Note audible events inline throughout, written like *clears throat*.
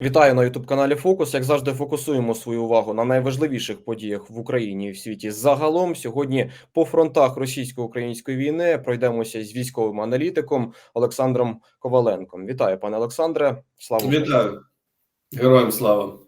Вітаю на youtube каналі Фокус. Як завжди, фокусуємо свою увагу на найважливіших подіях в Україні і в світі. Загалом сьогодні по фронтах російсько-української війни пройдемося з військовим аналітиком Олександром Коваленком. Вітаю, пане Олександре. Слава Вітаю, героям слава.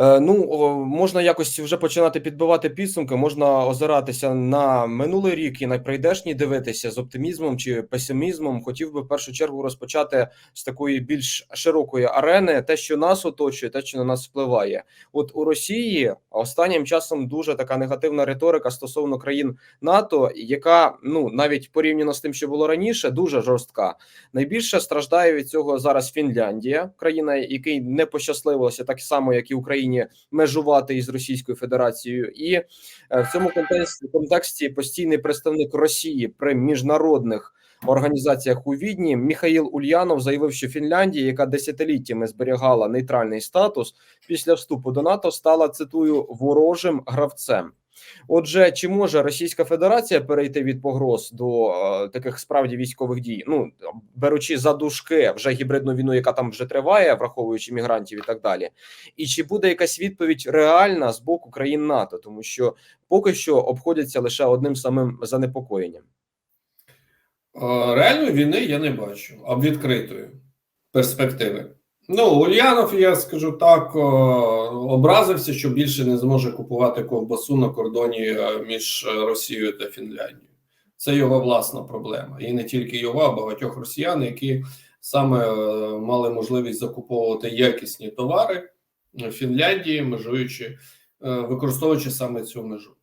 Е, Ну можна якось вже починати підбивати підсумки. Можна озиратися на минулий рік і на прийдешній дивитися з оптимізмом чи песимізмом. Хотів би в першу чергу розпочати з такої більш широкої арени, те, що нас оточує, те, що на нас впливає. От у Росії останнім часом дуже така негативна риторика стосовно країн НАТО, яка ну навіть порівняно з тим, що було раніше, дуже жорстка. Найбільше страждає від цього зараз Фінляндія, країна, якій не пощасливилося так само, як і Україні, межувати із Російською Федерацією, і е, в цьому контексті контексті постійний представник Росії при міжнародних організаціях у Відні Міхаїл Ульянов заявив, що Фінляндія, яка десятиліттями зберігала нейтральний статус після вступу до НАТО, стала цитую ворожим гравцем. Отже, чи може Російська Федерація перейти від погроз до е, таких справді військових дій? Ну беручи за дужки вже гібридну війну, яка там вже триває, враховуючи мігрантів і так далі, і чи буде якась відповідь реальна з боку країн НАТО, тому що поки що обходяться лише одним самим занепокоєнням? Е, Реальної війни я не бачу, а відкритої перспективи. Ну, Ульянов, я скажу так, е, образився, що більше не зможе купувати ковбасу на кордоні е, між Росією та Фінляндією. Це його власна проблема. І не тільки його, а багатьох росіян, які саме е, мали можливість закуповувати якісні товари в Фінляндії, межуючи, е, використовуючи саме цю межу.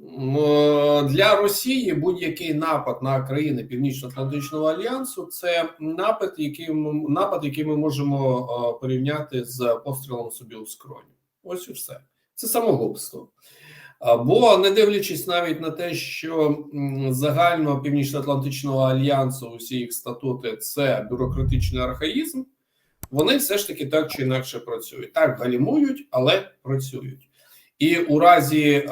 Е, Для Росії будь-який напад на країни Північно-Атлантичного альянсу це напад, який ми, напад, який ми можемо е, порівняти з пострілом собі у скроню. Ось і все. Це самогубство. Бо не дивлячись навіть на те, що м, загально Північно-Атлантичного альянсу усі їх статути це бюрократичний архаїзм, вони все ж таки так чи інакше працюють. Так галімують, але працюють. І у разі е,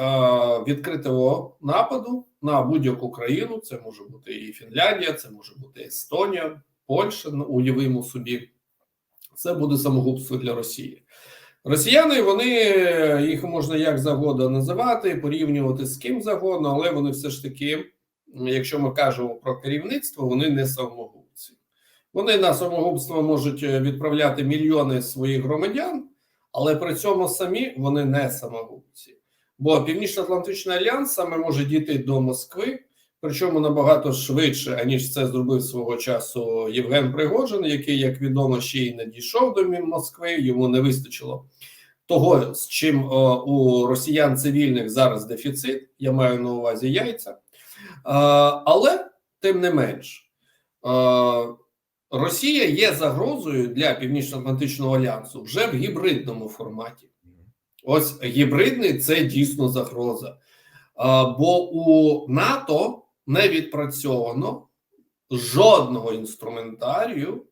відкритого нападу на будь-яку країну, це може бути і Фінляндія, це може бути Естонія, Польща, ну, уявимо собі, це буде самогубство для Росії. Росіяни вони їх можна як завгодно називати, порівнювати з ким завгодно, але вони все ж таки, якщо ми кажемо про керівництво, вони не самогубці. Вони на самогубство можуть відправляти мільйони своїх громадян, але при цьому самі вони не самогубці. Бо Північно-Атлантичний альянс саме може дійти до Москви, причому набагато швидше, аніж це зробив свого часу Євген Пригожин, який, як відомо, ще й не дійшов до Москви. Йому не вистачило того, з чим е, у росіян цивільних зараз дефіцит. Я маю на увазі яйця, Е, але тим не менш. е, Росія є загрозою для Північно-Атлантичного альянсу вже в гібридному форматі. Ось гібридний це дійсно загроза. Бо у НАТО не відпрацьовано жодного інструментарію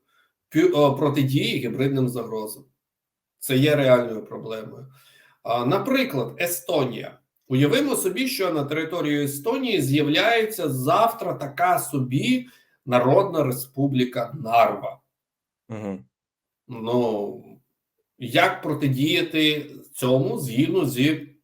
е, протидії гібридним загрозам. Це є реальною проблемою. Наприклад, Естонія. Уявимо собі, що на території Естонії з'являється завтра така собі Народна Республіка Нарва. Угу. Ну як протидіяти цьому згідно зі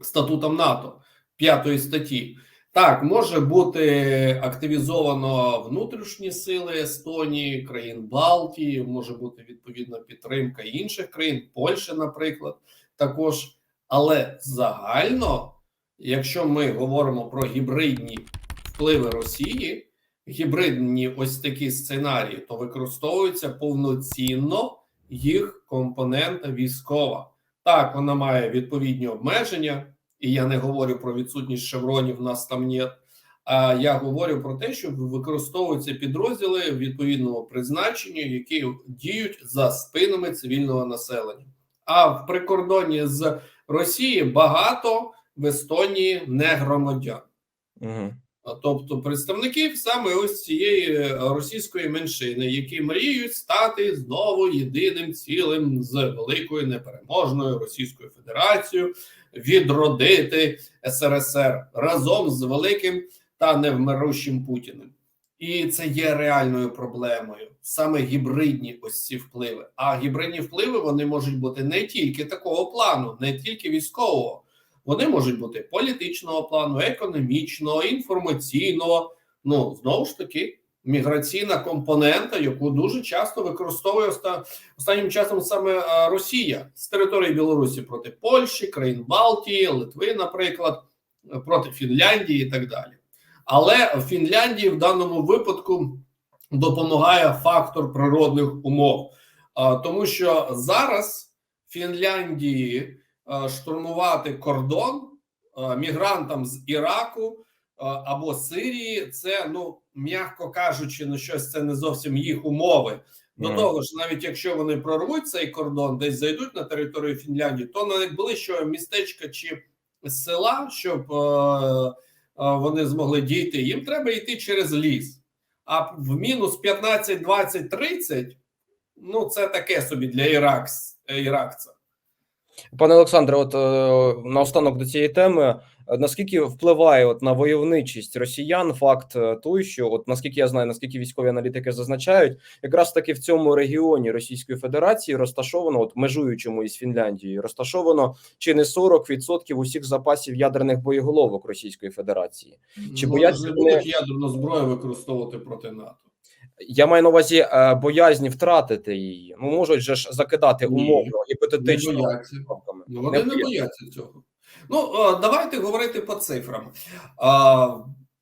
статутом НАТО п'ятої статті? Так, може бути активізовано внутрішні сили Естонії, країн Балтії, може бути відповідна підтримка інших країн, Польща, наприклад, також. Але загально, якщо ми говоримо про гібридні впливи Росії, гібридні ось такі сценарії, то використовується повноцінно їх компонента військова. Так, вона має відповідні обмеження, і я не говорю про відсутність шевронів, нас там нет. А я говорю про те, що використовуються підрозділи відповідного призначення, які діють за спинами цивільного населення. А в прикордонні з Росії багато в Естонії не громадян. Угу. Тобто представників саме ось цієї російської меншини, які мріють стати знову єдиним цілим з великою непереможною Російською Федерацією, відродити СРСР разом з великим та невмирущим Путіним. І це є реальною проблемою. саме гібридні ось ці впливи. А гібридні впливи вони можуть бути не тільки такого плану, не тільки військового, вони можуть бути політичного плану, економічного, інформаційного. Ну знову ж таки, міграційна компонента, яку дуже часто використовує оста- останнім часом саме Росія з території Білорусі проти Польщі, країн Балтії, Литви, наприклад, проти Фінляндії і так далі. Але в Фінляндії в даному випадку допомагає фактор природних умов, тому що зараз Фінляндії штурмувати кордон е, мігрантам з Іраку е, або Сирії, це ну м'яко кажучи, ну щось це не зовсім їх умови. До того ж, навіть якщо вони прорвуть цей кордон, десь зайдуть на територію Фінляндії, то на найближчого містечка чи села, щоб е, е, вони змогли дійти, їм треба йти через ліс. А в мінус 15, 20, 30, ну це таке собі для іракс, е, іракця. Пане Олександре, от е, наостанок до цієї теми, наскільки впливає от на войовничість росіян факт е, той, що от наскільки я знаю, наскільки військові аналітики зазначають, якраз таки в цьому регіоні Російської Федерації розташовано, от межуючому із Фінляндією, розташовано чи не 40% усіх запасів ядерних боєголовок Російської Федерації. Чи ну, бояться не будуть ядерну зброю використовувати проти НАТО? Я маю на увазі е, боязні втратити її. Ну можуть же ж закидати умовно Не гіпотетично. бояться. Ну, вони не, бояться. цього. Ну, е, давайте говорити по цифрам. А,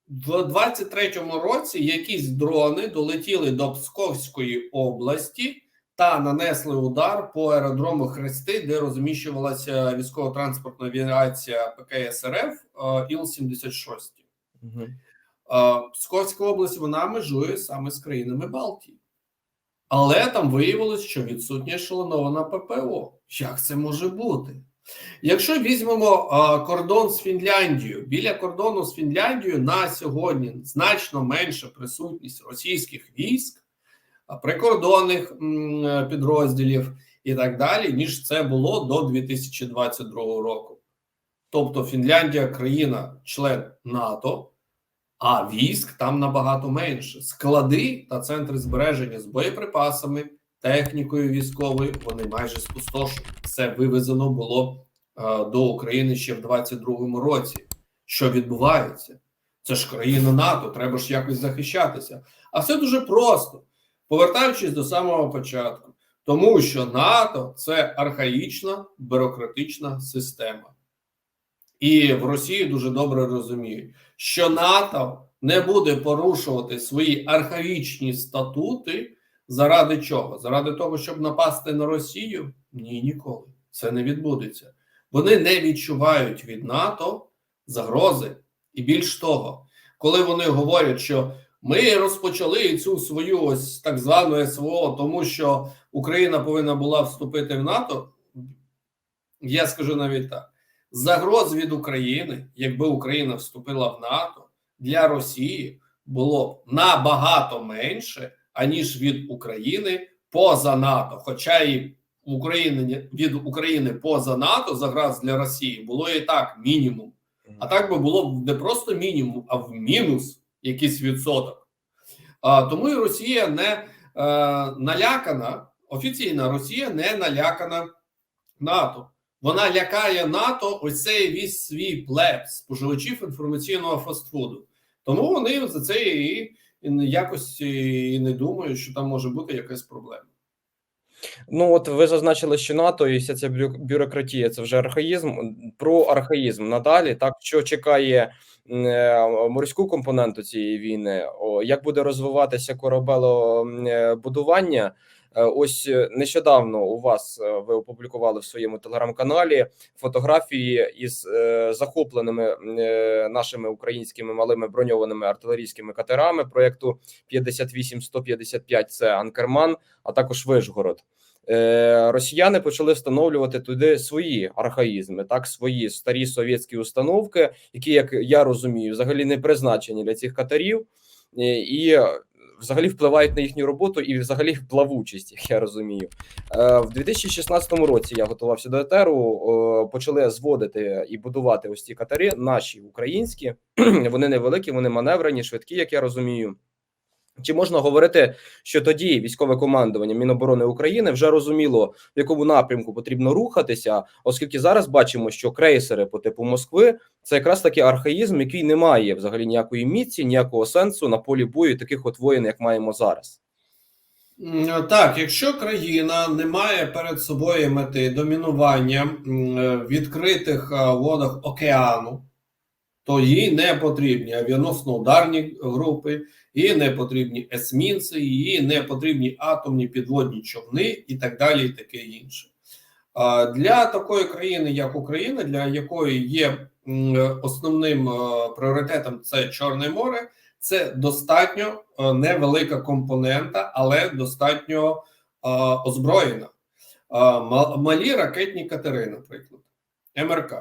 В 23-му році якісь дрони долетіли до Псковської області та нанесли удар по аеродрому Хрести, де розміщувалася військово-транспортна авіація ПКС РФ е, Іл-76. Мгм. Е, Псковська область вона межує саме з країнами Балтії. Але там виявилось, що відсутня ешелонована ППО. Як це може бути? Якщо візьмемо а, кордон з Фінляндією, біля кордону з Фінляндією на сьогодні значно менша присутність російських військ, прикордонних е, підрозділів і так далі, ніж це було до 2022 року. Тобто Фінляндія країна член НАТО, а військ там набагато менше. Склади та центри збереження з боєприпасами, технікою військовою вони майже спустошені. Це вивезено було е, до України ще в 22-му році. Що відбувається? Це ж країна НАТО, треба ж якось захищатися. А все дуже просто. Повертаючись до самого початку, тому що НАТО це архаїчна бюрократична система. І в Росії дуже добре розуміють, що НАТО не буде порушувати свої архаїчні статути заради чого? Заради того, щоб напасти на Росію? Ні, ніколи. Це не відбудеться. Вони не відчувають від НАТО загрози. І більш того, коли вони говорять, що ми розпочали цю свою ось так звану СВО, тому що Україна повинна була вступити в НАТО, я скажу навіть так загроз від України, якби Україна вступила в НАТО, для Росії було б набагато менше, аніж від України поза НАТО. Хоча і в Україні від України поза НАТО загроз для Росії було і так мінімум. А так би було б не просто мінімум, а в мінус якийсь відсоток. А, тому і Росія не е, налякана, офіційна Росія не налякана НАТО. Вона лякає НАТО ось цей весь свій плеб споживачів інформаційного фастфуду. Тому вони за це і, якось і не думають, що там може бути якась проблема. Ну от ви зазначили, що НАТО і вся ця бю- бюрократія це вже архаїзм. Про архаїзм надалі. Так що чекає е, морську компоненту цієї війни? О, як буде розвиватися корабелобудування? Е, Ось е, нещодавно у вас е, ви опублікували в своєму телеграм-каналі фотографії із захопленими нашими українськими малими броньованими артилерійськими катерами проєкту 58-155 – Це Анкерман, а також Вишгород. Росіяни почали встановлювати туди свої архаїзми, так свої старі совєтські установки, які, як я розумію, взагалі не призначені для цих катерів, і взагалі впливають на їхню роботу і взагалі плавучість, як я розумію. Е, В 2016 році я готувався до етеру. Почали зводити і будувати ось ці катери, наші українські. *clears throat* Вони невеликі, вони маневрені, швидкі, як я розумію. Чи можна говорити, що тоді військове командування Міноборони України вже розуміло, в якому напрямку потрібно рухатися, оскільки зараз бачимо, що крейсери по типу Москви це якраз таки архаїзм, який не має взагалі ніякої міці, ніякого сенсу на полі бою таких от воїн, як маємо зараз. Так, якщо країна не має перед собою мети домінування е, в відкритих е, водах океану, то їй не потрібні авіаносно-ударні групи, їй не потрібні есмінці, їй не потрібні атомні підводні човни і так далі, і таке інше. Для такої країни, як Україна, для якої є основним е, пріоритетом це Чорне море, це достатньо е, невелика компонента, але достатньо е, озброєна. Малі ракетні катери, наприклад, МРК,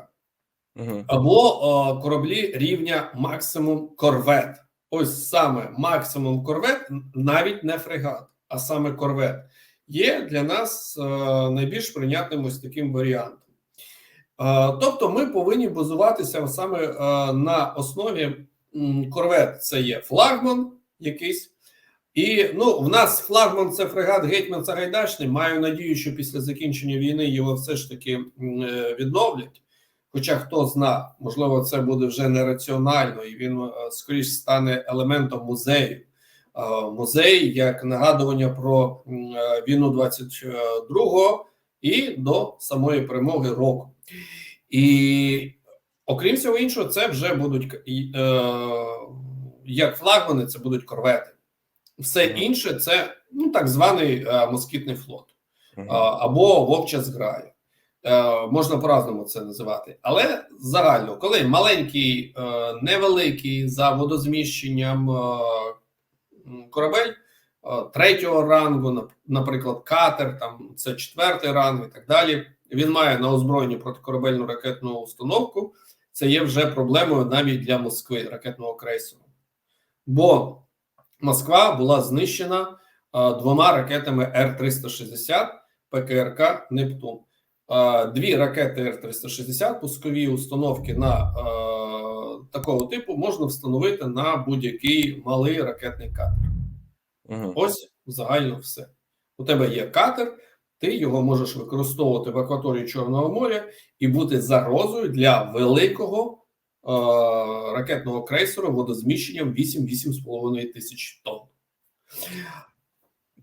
Угу. або е, кораблі рівня максимум корвет. Ось саме максимум корвет, навіть не фрегат, а саме корвет, є для нас е, найбільш прийнятним ось таким варіантом. Е, Тобто, ми повинні базуватися саме е, на основі корвет. Це є флагман якийсь. І ну, в нас флагман це фрегат Гетьман Сагайдачний. Маю надію, що після закінчення війни його все ж таки відновлять. Хоча хто зна, можливо, це буде вже нераціонально, і він е, скоріш стане елементом музею. Е, Музей як нагадування про е, війну 22-го і до самої перемоги року. І окрім всього іншого, це вже будуть як флагмани, це будуть корвети. Все інше це ну, так званий москітний флот або вовча зграя. Е, можна по-разному це називати. Але загально, коли маленький, е, невеликий за водозміщенням е, корабель третього рангу, наприклад, катер, там це четвертий ранг і так далі. Він має на озброєнні протикорабельну ракетну установку. Це є вже проблемою навіть для Москви ракетного крейсеру. Бо Москва була знищена двома ракетами Р-360 ПКРК Нептун. Е, Дві ракети Р-360, пускові установки на е, такого типу можна встановити на будь-який малий ракетний катер. Угу. Ось загально все. У тебе є катер, ти його можеш використовувати в акваторії Чорного моря і бути загрозою для великого е, ракетного крейсеру водозміщенням 8-8,5 тисяч тонн.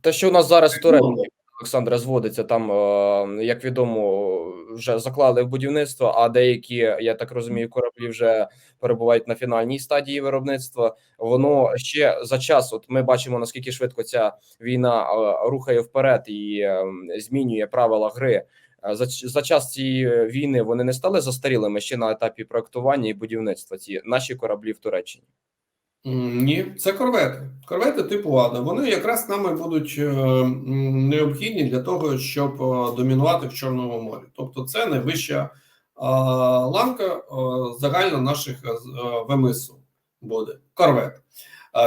Те, що у нас зараз в Туреччині, Олександре, зводиться там, е, як відомо, вже заклали в будівництво, а деякі, я так розумію, кораблі вже перебувають на фінальній стадії виробництва. Воно ще за час, от ми бачимо, наскільки швидко ця війна е, рухає вперед і е, змінює правила гри. За, за час цієї війни вони не стали застарілими ще на етапі проектування і будівництва. Ці наші кораблі в Туреччині. Ні, це корвети. Корвети типу Ада. Вони якраз нами будуть е, необхідні для того, щоб е, домінувати в Чорному морі. Тобто, це найвища ланка е, загально наших ВМСу буде корвет.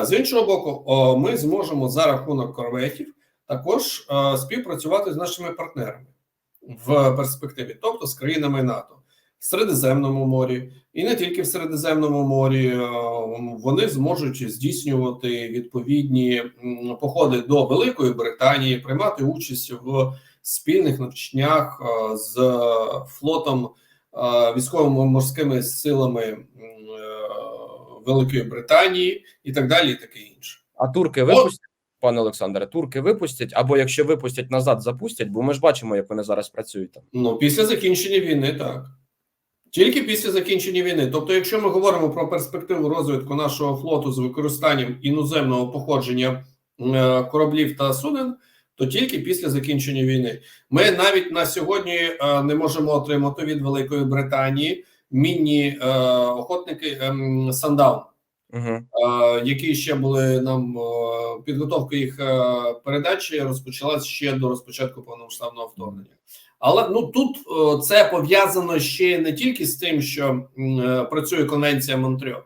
З іншого боку, ми зможемо за рахунок корветів також співпрацювати з нашими партнерами в перспективі, тобто з країнами НАТО в Середземному морі, і не тільки в Середземному морі е, вони зможуть здійснювати відповідні походи до Великої Британії, приймати участь в спільних навчаннях е, з флотом е, військово-морськими силами Великої Британії і так далі, і таке інше. А турки випустять, пане Олександре, турки випустять, або якщо випустять назад, запустять, бо ми ж бачимо, як вони зараз працюють там. Ну, після закінчення війни, так. Тільки після закінчення війни. Тобто, якщо ми говоримо про перспективу розвитку нашого флоту з використанням іноземного походження е, кораблів та суден, то тільки після закінчення війни. Ми навіть на сьогодні е, не можемо отримати від Великої Британії мінні е, охотники ем, Сандаун. Угу. Які ще були нам е, підготовка їх е, передачі розпочалась ще до розпочатку повномасштабного вторгнення. Але ну тут е, це пов'язано ще не тільки з тим, що працює конвенція Монтрьо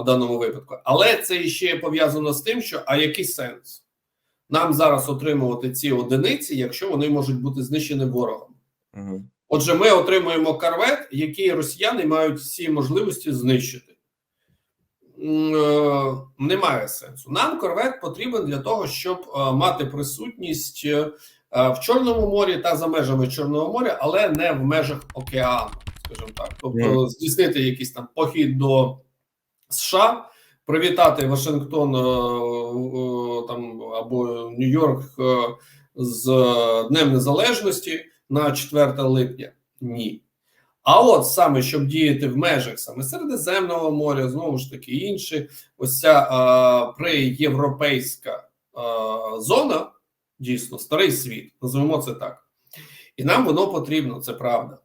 в даному випадку, але це ще пов'язано з тим, що а який сенс нам зараз отримувати ці одиниці, якщо вони можуть бути знищені ворогом. Угу. Отже, ми отримуємо корвет, який росіяни мають всі можливості знищити. Е, немає сенсу. Нам корвет потрібен для того, щоб е, мати присутність е, в Чорному морі та за межами Чорного моря, але не в межах океану, скажімо так. Тобто здійснити якийсь там похід до США, привітати Вашингтон там або Нью-Йорк з Днем Незалежності на 4 липня. Ні. А от саме щоб діяти в межах саме Середземного моря, знову ж таки інші, ось ця е, приєвропейська е, зона, дійсно старий світ, називаємо це так. І нам воно потрібно, це правда.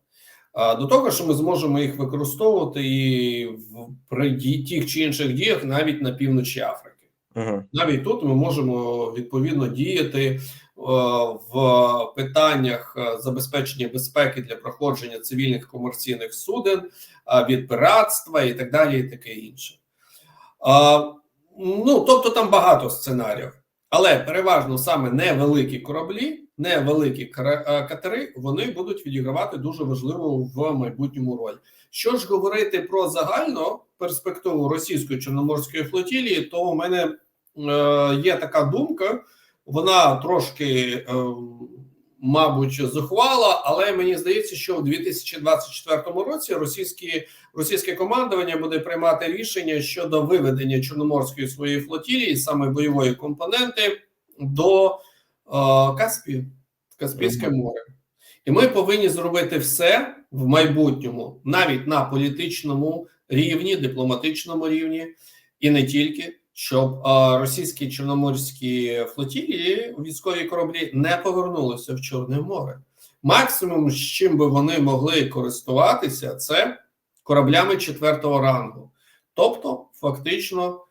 А до того, що ми зможемо їх використовувати і в при тих чи інших діях навіть на півночі Африки. Угу. Навіть тут ми можемо відповідно діяти е, в питаннях е, забезпечення безпеки для проходження цивільних комерційних суден е, від пиратства і так далі, і таке інше. Ну тобто там багато сценаріїв, але переважно саме невеликі кораблі, невеликі е, катери, вони будуть відігравати дуже важливу в майбутньому роль. Що ж говорити про загальну перспективу російської чорноморської флотілії, то у мене е, є така думка, вона трошки, е, мабуть, зухвала, але мені здається, що у 2024 році російські, російське командування буде приймати рішення щодо виведення чорноморської своєї флотілії, саме бойової компоненти, до е, Каспію, Каспійське море. І ми повинні зробити все в майбутньому, навіть на політичному рівні, дипломатичному рівні, і не тільки, щоб російські чорноморські флотілії, військові кораблі не повернулися в Чорне море. Максимум, з чим би вони могли користуватися, це кораблями четвертого рангу, тобто фактично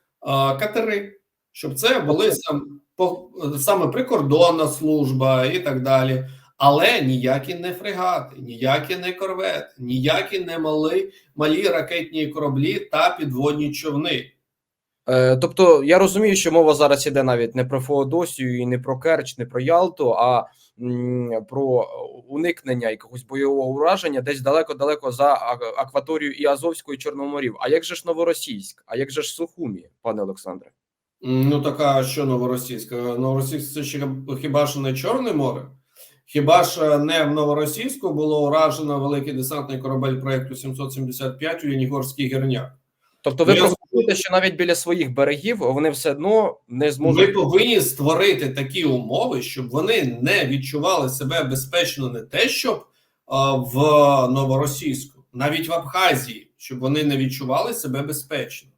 катери, щоб це були сам по саме прикордонна служба і так далі. Але ніякі не фрегати, ніякі не корвети, ніякі не мали, малі ракетні кораблі та підводні човни. Е, тобто я розумію, що мова зараз іде навіть не про Феодосію і не про Керч, не про Ялту, а про уникнення якогось бойового ураження десь далеко-далеко за акваторію і Азовської і Чорного. А як же ж Новоросійськ? А як же ж Сухумі, пане Олександре? Ну така що новоросійська? Новоросійськ це ще хіба ж не Чорне море? Хіба ж не в Новоросійську було уражено великий десантний корабель проекту 775 у Янігорський гірняк? Тобто, ви Я пропонуєте, що навіть біля своїх берегів вони все одно не зможуть. Ми повинні створити такі умови, щоб вони не відчували себе безпечно не те, щоб а, в Новоросійську, навіть в Абхазії, щоб вони не відчували себе безпечно.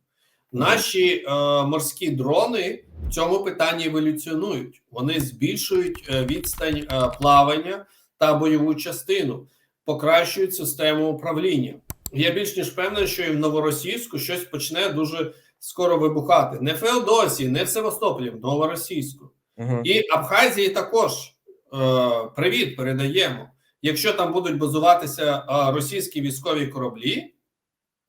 Наші е, морські дрони в цьому питанні еволюціонують. Вони збільшують е, відстань е, плавання та бойову частину, покращують систему управління. Я більш ніж певний, що і в Новоросійську щось почне дуже скоро вибухати. Не в Феодосії, не в Севастополі, в Новоросійську. Мгм. І Абхазії також е, привіт передаємо. Якщо там будуть базуватися е, російські військові кораблі,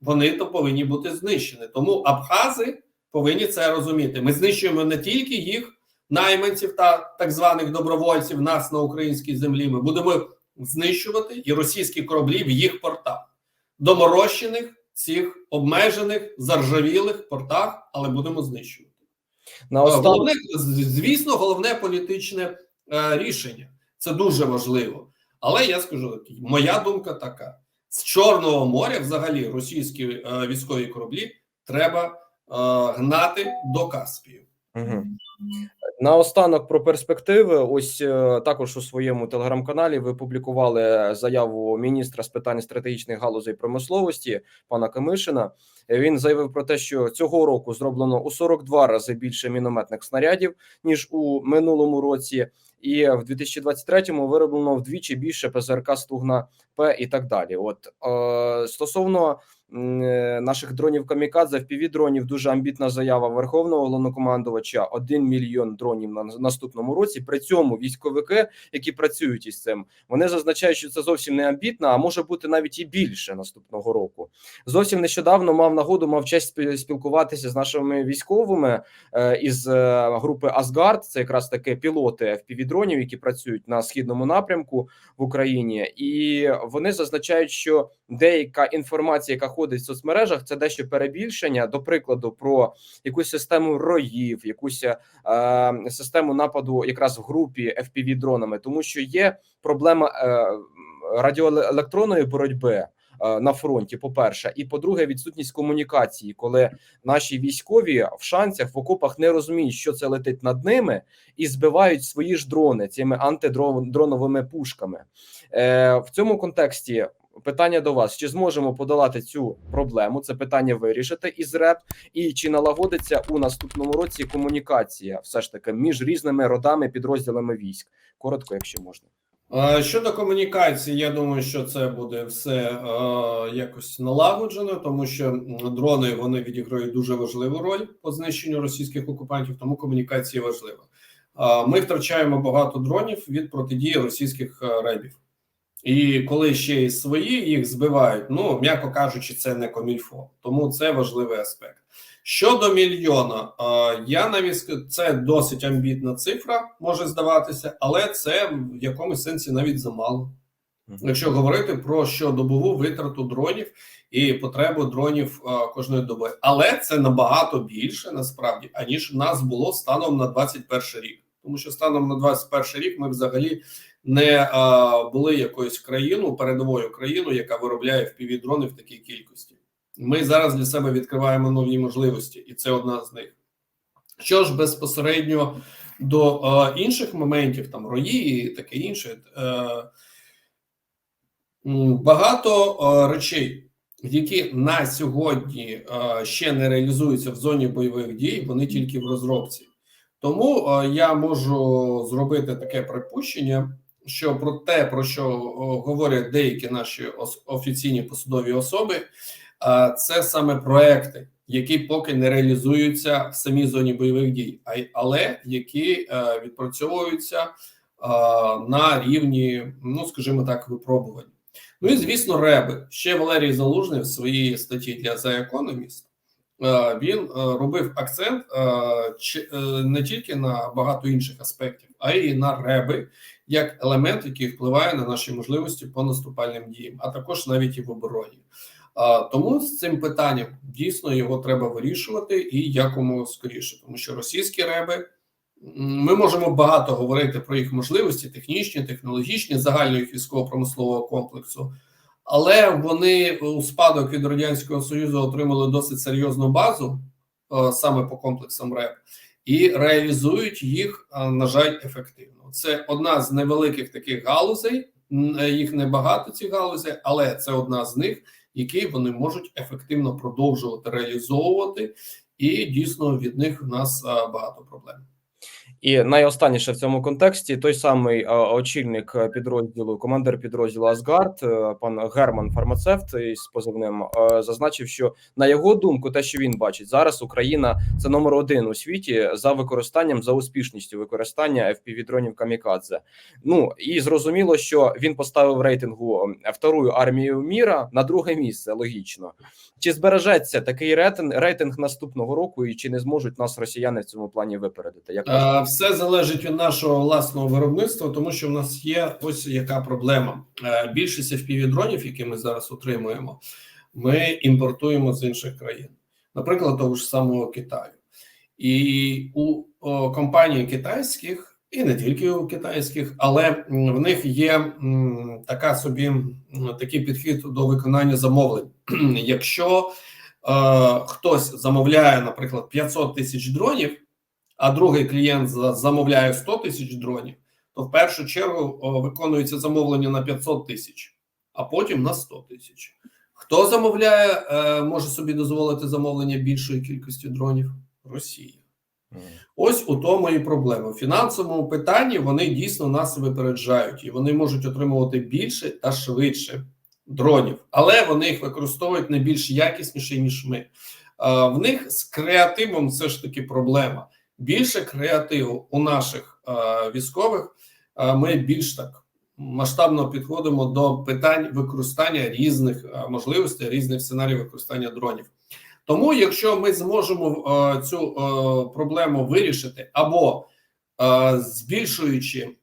вони то повинні бути знищені. Тому абхази повинні це розуміти. Ми знищуємо не тільки їх найманців та так званих добровольців нас на українській землі. Ми будемо знищувати і російські кораблі в їх портах, доморощених, цих обмежених, заржавілих портах, але будемо знищувати. Наостанок, Головне, звісно, головне політичне е, рішення. Це дуже важливо. Але я скажу моя думка така: з Чорного моря, взагалі, російські е, військові кораблі треба е, гнати до Каспію. Мгм. Наостанок про перспективи. Ось е, також у своєму телеграм-каналі ви публікували заяву міністра з питань стратегічних галузей промисловості пана Камишина. Він заявив про те, що цього року зроблено у 42 рази більше мінометних снарядів ніж у минулому році, і в 2023-му вироблено вдвічі більше ПЗРК Стугна П і так далі. От е, стосовно наших дронів камікадзе, впіві дронів дуже амбітна заява верховного головнокомандувача. 1 мільйон дронів на наступному році. При цьому військовики, які працюють із цим, вони зазначають, що це зовсім не амбітно, а може бути навіть і більше наступного року. Зовсім нещодавно мав нагоду, мав честь спі- спілкуватися з нашими військовими е, із е, групи Асгард. Це якраз таки пілоти FPV-дронів, які працюють на східному напрямку в Україні, і вони зазначають, що деяка інформація, яка заходить в соцмережах, це дещо перебільшення. До прикладу, про якусь систему роїв, якусь е, систему нападу, якраз в групі fpv дронами, тому що є проблема е, радіоелектронної боротьби. е, На фронті, по перше, і по-друге, відсутність комунікації, коли наші військові в шанцях в окопах не розуміють, що це летить над ними, і збивають свої ж дрони цими антидроновими пушками. Е, В цьому контексті питання до вас: чи зможемо подолати цю проблему? Це питання вирішити із РЕП, і чи налагодиться у наступному році комунікація все ж таки між різними родами, підрозділами військ? Коротко, якщо можна. Щодо комунікації, я думаю, що це буде все е, якось налагоджено, тому що дрони вони відіграють дуже важливу роль по знищенню російських окупантів, тому комунікація важлива. Е, ми втрачаємо багато дронів від протидії російських е, ребів. І коли ще й свої їх збивають, ну м'яко кажучи, це не комільфо, тому це важливий аспект. Щодо мільйона, я навіть це досить амбітна цифра, може здаватися, але це в якомусь сенсі навіть замало. Якщо говорити про щодобову витрату дронів і потребу дронів кожної доби, але це набагато більше насправді аніж в нас було станом на 21 рік, тому що станом на 21 рік ми взагалі не е, були якоюсь країною передовою країною, яка виробляє впіві дрони в такій кількості. Ми зараз для себе відкриваємо нові можливості, і це одна з них. Що ж безпосередньо до е, інших моментів, там рої і таке інше, е, м, багато е, речей, які на сьогодні е, ще не реалізуються в зоні бойових дій, вони тільки в розробці. Тому е, я можу зробити таке припущення, що про те, про що говорять деякі наші офіційні посадові особи, це саме проекти, які поки не реалізуються в самій зоні бойових дій, але які е, відпрацьовуються на рівні, ну скажімо так, випробувань. Ну і звісно, реби ще Валерій Залужний в своїй статті для The Economist е, він е, робив акцент не тільки на багато інших аспектів, а й на реби як елемент, який впливає на наші можливості по наступальним діям, а також навіть і в обороні. Тому з цим питанням дійсно його треба вирішувати і якому скоріше, тому що російські реби ми можемо багато говорити про їх можливості, технічні, технологічні, загального військово-промислового комплексу, але вони у спадок від радянського союзу отримали досить серйозну базу саме по комплексам РЕБ і реалізують їх, на жаль, ефективно. Це одна з невеликих таких галузей. е, Їх небагато цих галузей, але це одна з них, які вони можуть ефективно продовжувати реалізовувати, і дійсно від них в нас багато проблем. І найостанніше в цьому контексті той самий е, очільник е, підрозділу, командир підрозділу Асгард, е, пан Герман Фармацевт із позивним зазначив, що на його думку, те, що він бачить зараз, Україна це номер один у світі за використанням за успішністю використання fpv дронів камікадзе. Ну і зрозуміло, що він поставив рейтингу вторую армію міра на друге місце. Логічно, чи збережеться такий рейтинг, рейтинг наступного року, і чи не зможуть нас росіяни в цьому плані випередити? Як Все залежить від нашого власного виробництва, тому що в нас є ось яка проблема. Е, Більшість fpv дронів, які ми зараз отримуємо, ми імпортуємо з інших країн, наприклад, того ж самого Китаю. І у компаній китайських, і не тільки у китайських, але в них є така собі такий підхід до виконання замовлень. Якщо е, хтось замовляє, наприклад, 500 тисяч дронів а другий клієнт замовляє 100 тисяч дронів, то в першу чергу виконується замовлення на 500 тисяч, а потім на 100 тисяч. Хто замовляє, е, може собі дозволити замовлення більшої кількості дронів? Росія. Ось у тому і проблема. В фінансовому питанні вони дійсно нас випереджають, і вони можуть отримувати більше та швидше дронів, але вони їх використовують не більш якісніше, ніж ми. В них з креативом все ж таки проблема. Більше креативу у наших е, військових. е, Ми більш так масштабно підходимо до питань використання різних е, можливостей, різних сценаріїв використання дронів. Тому, якщо ми зможемо цю проблему вирішити, або збільшуючи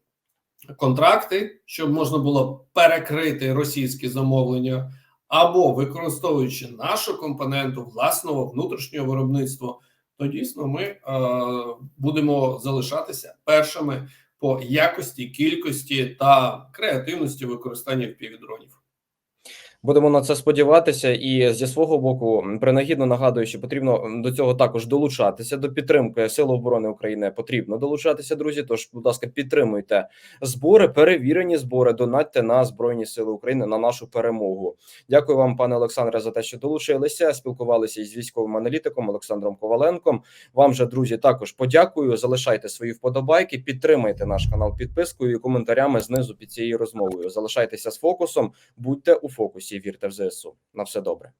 контракти, щоб можна було перекрити російські замовлення, або використовуючи нашу компоненту власного внутрішнього виробництва, то дійсно ми е, будемо залишатися першими по якості, кількості та креативності використання впівдронів. Будемо на це сподіватися, і зі свого боку принагідно нагадую, що потрібно до цього також долучатися до підтримки Сил оборони України. Потрібно долучатися, друзі. Тож, будь ласка, підтримуйте збори, перевірені збори. Донатьте на збройні сили України на нашу перемогу. Дякую вам, пане Олександре, за те, що долучилися. Спілкувалися із військовим аналітиком Олександром Коваленком. Вам же, друзі, також подякую. Залишайте свої вподобайки, підтримайте наш канал підпискою і коментарями знизу під цією розмовою. Залишайтеся з фокусом, будьте у фокусі. Вірте в ЗСУ. На все добре.